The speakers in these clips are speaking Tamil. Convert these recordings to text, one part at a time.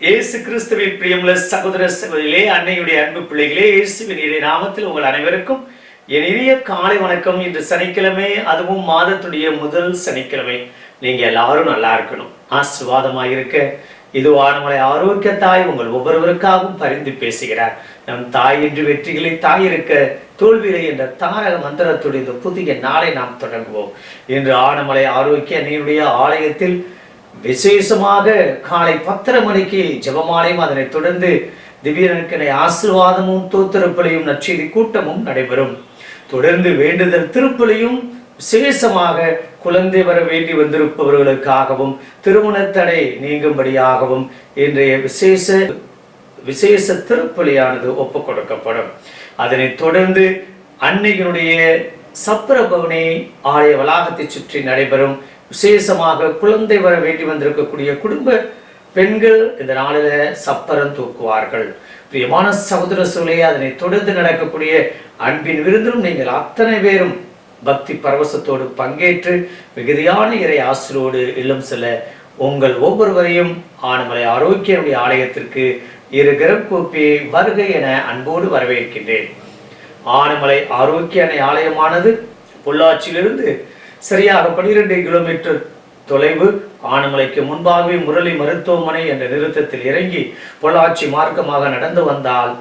இயேசு கிறிஸ்துவின் பிரியமுள்ள சகோதர சகோதரிகளே அன்னையுடைய அன்பு பிள்ளைகளே இயேசுவின் இறை நாமத்தில் உங்கள் அனைவருக்கும் என் இனிய காலை வணக்கம். இன்று சனிக்கிழமை அதுவும் மாதத்துடைய முதல் சனிக்கிழமை. நீங்க எல்லாரும் நல்லா இருக்கணும். ஆசிர்வாதமாக இருக்க. இது வானமலை ஆரோக்கிய தாய் உங்கள் ஒவ்வொருவருக்காகவும் பரிந்து பேசுகிறார். நம் தாய் என்று வெற்றிகளை தாய் இருக்க தோல்வியிலே என்ற தாரக மந்திரத்துடைய இந்த புதிய நாளை நாம் தொடங்குவோம். இன்று ஆனமலை ஆரோக்கிய அன்னையுடைய ஆலயத்தில் விசேஷமாக காலை பத்தரை மணிக்கு ஜெபமாலையும் அதனைத் தொடர்ந்து திவ்யனக்கனை ஆசிர்வாதமும் தோத்திருப்பலையும் நற்செய்தி கூட்டமும் நடைபெறும். தொடர்ந்து வேண்டுதல் திருப்பலியும் விசேஷமாக குழந்தை வர வேண்டி வந்திருப்பவர்களுக்காகவும் திருமண தடை நீங்கும்படியாகவும் இன்றைய விசேஷ விசேஷ திருப்பலியானது ஒப்புக் கொடுக்கப்படும். அதனைத் தொடர்ந்து அன்னையினுடைய சப்ரபவனி ஆலய வளாகத்தை சுற்றி நடைபெறும் விசேஷமாக குழந்தை வர வேண்டி வந்திருக்கக்கூடிய குடும்ப பெண்கள் இந்த நாளில் சப்பரம் தூக்குவார்கள். பிரியமான சகோதர சூழலே அதனை தொடர்ந்து நடக்கக்கூடிய அன்பின் விருந்திலும் நீங்கள் அத்தனை பேரும் பக்தி பரவசத்தோடு பங்கேற்று மிகுதியான இறை ஆசிரோடு இல்லம் செல்ல உங்கள் ஒவ்வொருவரையும் ஆனமலை ஆரோக்கியனுடைய ஆலயத்திற்கு இரு கூப்பி வருகை என அன்போடு வரவேற்கின்றேன். ஆனமலை ஆரோக்கிய அணை ஆலயமானது பொள்ளாச்சியிலிருந்து சரியாக பனிரெண்டு கிலோமீட்டர் தொலைவு ஆனமலைக்கு முன்பாகவே முரளி மருத்துவமனை என்ற நிறுத்தத்தில் இறங்கி பொள்ளாச்சி மார்க்கமாக நடந்து வந்தால்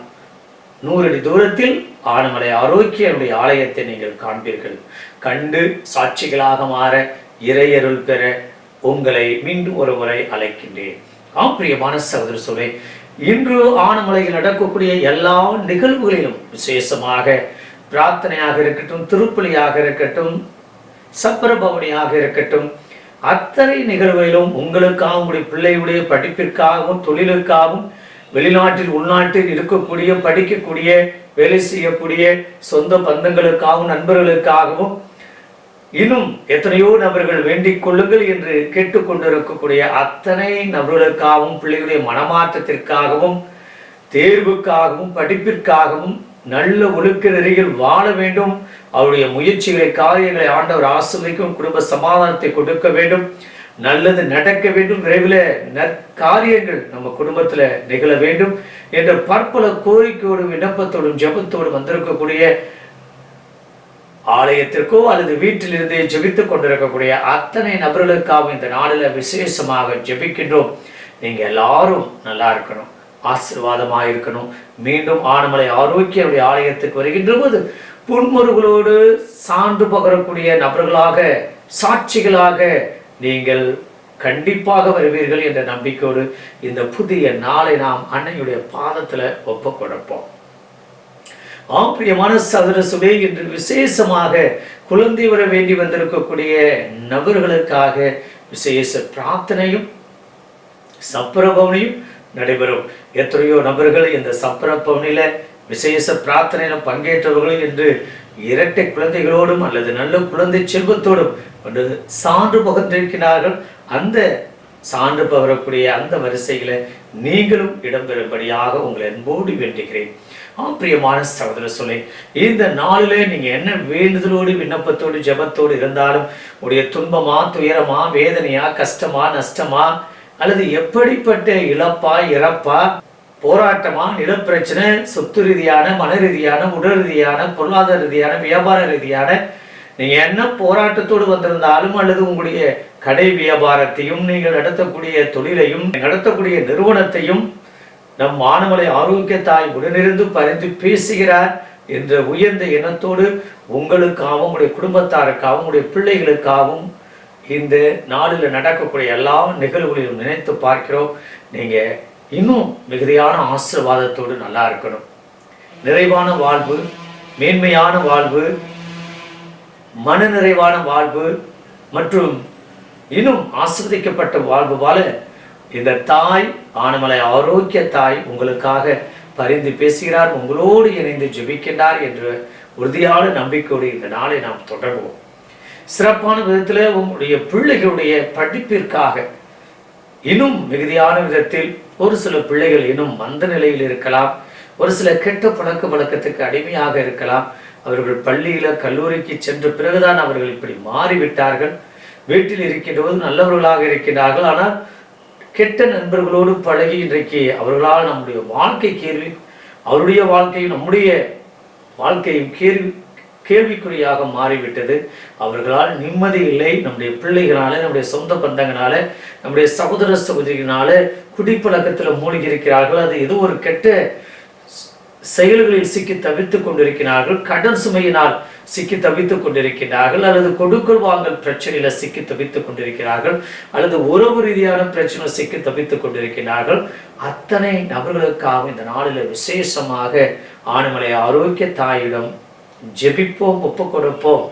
நூறடி தூரத்தில் ஆனமலை ஆரோக்கியனுடைய ஆலயத்தை நீங்கள் காண்பீர்கள். கண்டு சாட்சிகளாக மாற இறையருள் பெற உங்களை மீண்டும் ஒரு முறை அழைக்கின்றேன். ஆம் பிரியமான சகோதர சொல்லை இன்று ஆனமலையில் நடக்கக்கூடிய எல்லா நிகழ்வுகளிலும் விசேஷமாக பிரார்த்தனையாக இருக்கட்டும் திருப்பலியாக இருக்கட்டும் சப்பரபவனியாக இருக்கட்டும். அத்தனை நிகழ்வுகளிலும் உங்களுக்காகவும் உங்களுடைய பிள்ளையுடைய படிப்பிற்காகவும் தொழிலுக்காகவும் வெளிநாட்டில் உள்நாட்டில் இருக்கக்கூடிய படிக்கக்கூடிய வேலை செய்யக்கூடிய சொந்த பந்தங்களுக்காகவும் நண்பர்களுக்காகவும் இன்னும் எத்தனையோ நபர்கள் வேண்டிக் கொள்ளுங்கள் என்று கேட்டுக்கொண்டிருக்கக்கூடிய அத்தனை நபர்களுக்காகவும் பிள்ளைகளுடைய மனமாற்றத்திற்காகவும் தேர்வுக்காகவும் படிப்பிற்காகவும் நல்ல ஒழுக்க நெறியில் வாழ வேண்டும். அவருடைய முயற்சிகளை காரியங்களை ஆண்டவர் ஆசிரியக்கும் குடும்ப சமாதானத்தை கொடுக்க வேண்டும். நல்லது நடக்க வேண்டும். விரைவில் நற்காரியங்கள் நம்ம குடும்பத்தில் நிகழ வேண்டும் என்ற பற்பல கோரிக்கையோடும் விண்ணப்பத்தோடும் ஜெபத்தோடும் வந்திருக்கக்கூடிய ஆலயத்திற்கோ அல்லது வீட்டிலிருந்தே ஜபித்து கொண்டிருக்கக்கூடிய அத்தனை நபர்களுக்காகவும் இந்த நாளில் விசேஷமாக ஜெபிக்கின்றோம். நீங்கள் எல்லாரும் நல்லா இருக்கணும். ஆசீர்வாதமாக இருக்கணும் மீண்டும் ஆனமலை ஆரோக்கியனுடைய ஆலயத்துக்கு வருகின்ற போது புன்முருகளோடு சான்று பகரக்கூடிய நபர்களாக சாட்சிகளாக நீங்கள் கண்டிப்பாக வருவீர்கள் என்ற நம்பிக்கையோடு இந்த புதிய நாளை நாம் அன்னையுடைய பாதத்துல ஒப்பு கொடுப்போம். ஆம் பிரியமான சதுர சுபே இன்று விசேஷமாக குழந்தை வர வேண்டி வந்திருக்கக்கூடிய நபர்களுக்காக விசேஷ பிரார்த்தனையும் சப்பரபவனியும் நடைபெறும். எத்தனையோ நபர்கள் இந்த சப்பரப்பவனில விசேஷ பிரார்த்தனையில பங்கேற்றவர்கள் என்று இரட்டை குழந்தைகளோடும் அல்லது நல்ல குழந்தை செல்வத்தோடும் ஒன்று சான்று பகிர்ந்திருக்கிறார்கள். அந்த சான்று பகரக்கூடிய அந்த வரிசையில நீங்களும் இடம்பெறும்படியாக உங்களை அன்போடு வேண்டுகிறேன். ஆம் பிரியமான சகோதர சொல்லி இந்த நாளிலே நீங்க என்ன வேண்டுதலோடு விண்ணப்பத்தோடு ஜெபத்தோடு இருந்தாலும் உடைய துன்பமா துயரமா வேதனையா கஷ்டமா நஷ்டமா அல்லது எப்படிப்பட்ட இழப்பா இறப்பா? போராட்டமா? நிலப்பிரச்சனை? சொத்து ரீதியான மன ரீதியான உடல் ரீதியான பொருளாதார ரீதியான வியாபார ரீதியான? நீங்க என்ன போராட்டத்தோடு வந்திருந்தாலும் அல்லது உங்களுடைய கடை வியாபாரத்தையும் நீங்கள் நடத்தக்கூடிய தொழிலையும் நடத்தக்கூடிய நிறுவனத்தையும் நம் மாணவளை ஆரோக்கிய தாய் உடனிருந்து பறிந்து பேசுகிறார் என்ற உயர்ந்த எண்ணத்தோடு உங்களுக்காகவும் உங்களுடைய குடும்பத்தாருக்காகவும் உங்களுடைய பிள்ளைகளுக்காகவும் இந்த நாளில் நடக்கக்கூடிய எல்லா நிகழ்வுகளையும் நினைத்து பார்க்கிறோம். நீங்கள் இன்னும் மிகுதியான ஆசீர்வாதத்தோடு நல்லா இருக்கணும். நிறைவான வாழ்வு மேன்மையான வாழ்வு மன நிறைவான வாழ்வு மற்றும் இன்னும் ஆசிர்வதிக்கப்பட்ட வாழ்வு வாழ இந்த தாய் ஆனமலை ஆரோக்கிய தாய் உங்களுக்காக பரிந்து பேசுகிறார். உங்களோடு இணைந்து ஜெபிக்கின்றார் என்ற உறுதியான நம்பிக்கையோடு இந்த நாளை நாம் தொடர்வோம். சிறப்பான விதத்தில் உங்களுடைய பிள்ளைகளுடைய படிப்பிற்காக இன்னும் மிகுதியான விதத்தில் ஒரு சில பிள்ளைகள் இன்னும் மந்த நிலையில் இருக்கலாம். ஒரு சில கெட்ட பழக்க வழக்கத்துக்கு அடிமையாக இருக்கலாம். அவர்கள் பள்ளியில கல்லூரிக்கு சென்ற பிறகுதான் அவர்கள் இப்படி மாறிவிட்டார்கள். வீட்டில் இருக்கின்ற போது நல்லவர்களாக இருக்கிறார்கள் ஆனால் கெட்ட நண்பர்களோடு பழகி இன்றைக்கு அவர்களால் நம்முடைய வாழ்க்கை கேள்வி அவருடைய வாழ்க்கையும் நம்முடைய வாழ்க்கையும் கேள்வி கேள்விக்குறியாக மாறிவிட்டது. அவர்களால் நிம்மதி இல்லை. நம்முடைய பிள்ளைகளால நம்முடைய சொந்த பந்தங்களால நம்முடைய சகோதர சகோதரிகளால குடிப்பழக்கத்தில் மூழ்கி இருக்கிறார்கள் அது ஏதோ ஒரு கெட்ட செயல்களில் சிக்கி தவித்துக் கொண்டிருக்கிறார்கள். கடன் சுமையினால் சிக்கி தவித்துக் கொண்டிருக்கிறார்கள். அல்லது கொடுக்கல் வாங்கல் பிரச்சனையில சிக்கி தவித்துக் கொண்டிருக்கிறார்கள். அல்லது உறவு ரீதியான பிரச்சனை சிக்கி தவித்துக் கொண்டிருக்கிறார்கள். அத்தனை நபர்களுக்காக இந்த நாளில் விசேஷமாக ஆணுமலை ஆரோக்கிய தாயிடம் ஜெபிப்போம் ஒப்பு கொடுப்போம்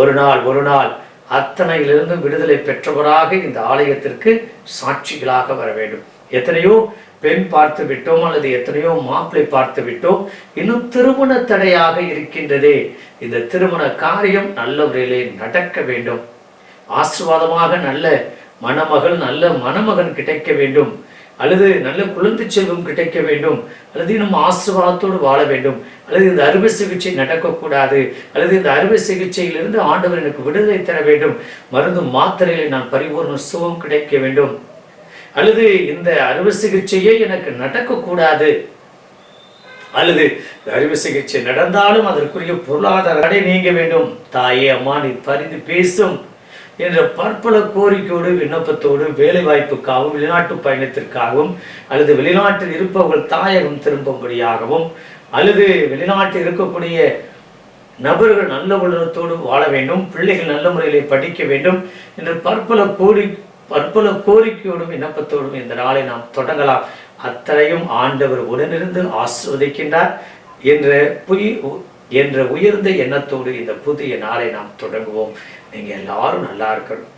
ஒரு நாள் ஒரு நாள் அத்தனையிலிருந்து விடுதலை பெற்றவராக இந்த ஆலயத்திற்கு சாட்சிகளாக வர வேண்டும். எத்தனையோ பெண் பார்த்து விட்டோம் அல்லது எத்தனையோ மாப்பிளை பார்த்து விட்டோம். இன்னும் திருமண தடையாக இருக்கின்றதே. இந்த திருமண காரியம் நல்ல முறையிலே நடக்க வேண்டும். ஆசீர்வாதமாக நல்ல மணமகள் நல்ல மணமகன் கிடைக்க வேண்டும். அல்லது நல்ல குழந்தை செல்வம் கிடைக்க வேண்டும். அல்லது இன்னும் ஆசீர்வாதத்தோடு வாழ வேண்டும். அல்லது இந்த அறுவை சிகிச்சை நடக்கக்கூடாது. அல்லது இந்த அறுவை சிகிச்சையிலிருந்து ஆண்டவர் எனக்கு விடுதலை தர வேண்டும். மருந்து மாத்திரைகளை நான் பரிபூர்ண சுகம் கிடைக்க வேண்டும். அல்லது இந்த அறுவை சிகிச்சையே எனக்கு நடக்கக்கூடாது. அல்லது அறுவை சிகிச்சை நடந்தாலும் அதற்குரிய பொருளாதார தடை நீங்க வேண்டும். தாயே அம்மா நீ பரிந்து பேசும். என்ற பற்பல கோரிக்கையோடு விண்ணப்பத்தோடு வேலை வாய்ப்புக்காகவும் வெளிநாட்டு பயணத்திற்காகவும் அல்லது வெளிநாட்டில் இருப்பவர்கள் தாயகம் திரும்பும்படியாகவும் அல்லது வெளிநாட்டில் இருக்கக்கூடிய நபர்கள் நல்ல உள்ளத்தோடு வாழ வேண்டும் பிள்ளைகள் நல்ல முறையிலே படிக்க வேண்டும் என்று பற்பல கோரி பற்பல கோரிக்கையோடும் விண்ணப்பத்தோடும் இந்த நாளை நாம் தொடங்கலாம். அத்தனையும் ஆண்டவர் உடனிருந்து ஆசிர்வதிக்கின்றார் என்ற புய் என்ற உயர்ந்த எண்ணத்தோடு இந்த புதிய நாளை நாம் தொடங்குவோம். நீங்கள் எல்லாரும் நல்லா இருக்கணும்.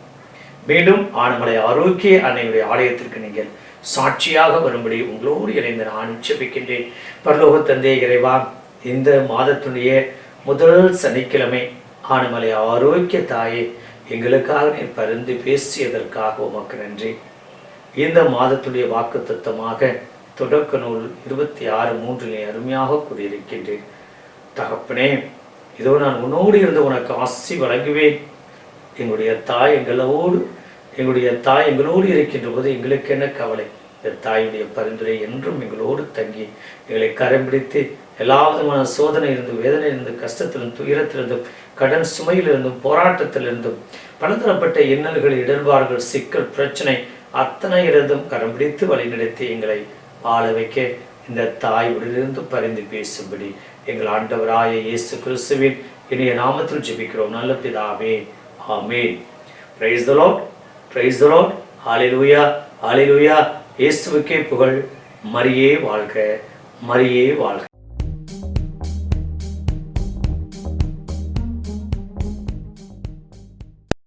மீண்டும் ஆனமலை ஆரோக்கிய அன்னையுடைய ஆலயத்திற்கு நீங்கள் சாட்சியாக வரும்படி உங்களோடு இணைந்து நான் உச்சபிக்கின்றேன் பரலோக தந்தை இறைவா இந்த மாதத்துடைய முதல் சனிக்கிழமை ஆனமலை ஆரோக்கிய தாயே எங்களுக்காக நீர் பருந்து பேசியதற்காக உமக்கு நன்றி. இந்த மாதத்துடைய வாக்கு தத்துவமாக தொடக்க நூல் இருபத்தி ஆறு மூன்றிலே அருமையாக கூறியிருக்கின்றேன். தகப்பனே இதோ நான் உன்னோடு இருந்து உனக்கு ஆசி வழங்குவேன். எங்களுடைய தாய் எங்களோடு எங்களுடைய தாய் எங்களோடு இருக்கின்ற போது எங்களுக்கு என்ன கவலை? இந்த தாயுடைய பரிந்துரை என்றும் எங்களோடு தங்கி எங்களை கரம் பிடித்து எல்லா விதமான சோதனை இருந்து வேதனை இருந்து கஷ்டத்திலிருந்து துயரத்திலிருந்தும் கடன் சுமையிலிருந்தும் போராட்டத்திலிருந்தும் பலதரப்பட்ட இன்னல்கள் இடர்பாடுகள் சிக்கல் பிரச்சனை அத்தனை இருந்தும் கரம் பிடித்து வழிநடத்தி எங்களை வாழ வைக்க இந்த தாய் உடலிருந்து பரிந்து பேசும்படி எங்கள் ஆண்டவராய இயேசு கிறிஸ்துவின் இனிய நாமத்தில் ஜெபிக்கிறோம். நல்ல பிதாவே ஆமேன். Praise the lord praise the lord ஹalleluya ஹalleluya இயேசுவுக்கே புகழ் மரியே வாழ்க மரியே வாழ்க.